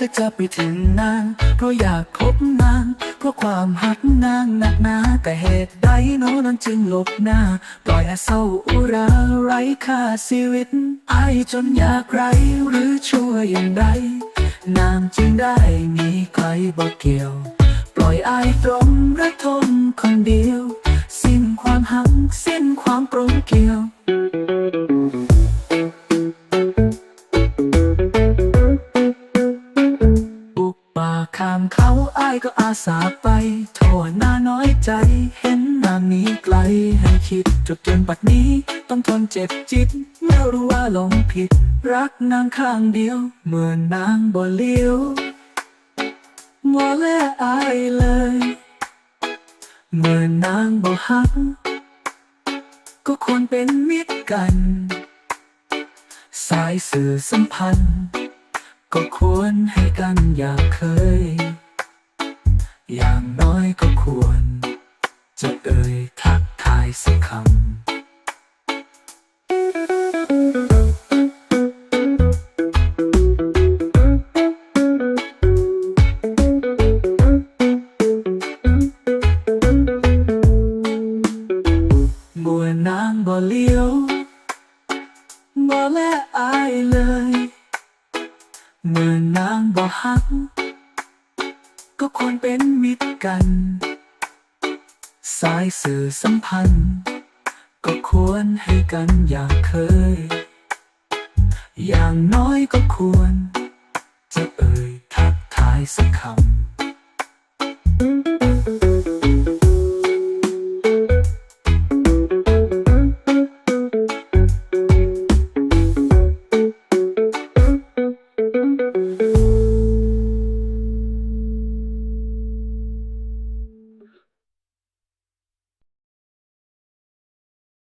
ก็จะไปถึงนาง เพราะอยากพบนาง เพราะความหักนางหนักหนาแต่เหตุใดโน้นั้นจึงหลบหน้า ปล่อยให้เศร้าอุราไร้ค่าชีวิตไอายจนอยากไรหรือช่วยอย่างไรนางจึงได้มีใครบอเกี่ยว ปล่อยอายตรงระทมคนเดียว สิ้นความหักสิ้นความปรงเกี่ยว ข้ามเขาอ้ายก็อาสาไป โทษหน้าน้อยใจ เห็นนางนี้ไกลให้คิดจดจนปัดนี้ ต้องทนเจ็บจิต เมื่อรู้ว่าหลงผิด รักนางข้างเดียว เหมือนนางบ่เลี้ยวมัวแลอายเลย เหมือนางบ่ฮัก ก็ควรเป็นมิตรกัน สายสื่อสัมพันธ์ ก็ควรให้กันอย่าเคย อย่างน้อยก็ควร จะเอ่ยทักทายสักคำบัวนางบ่เลี้ยวบ่แลอายเลย เมื่อนางบ่ฮัก ก็ควรเป็นมิตรกัน สายสื่อสัมพันธ์ ก็ควรให้กันอย่ากเคย อย่างน้อยก็ควร จะเอ่ยทักทายสักคำ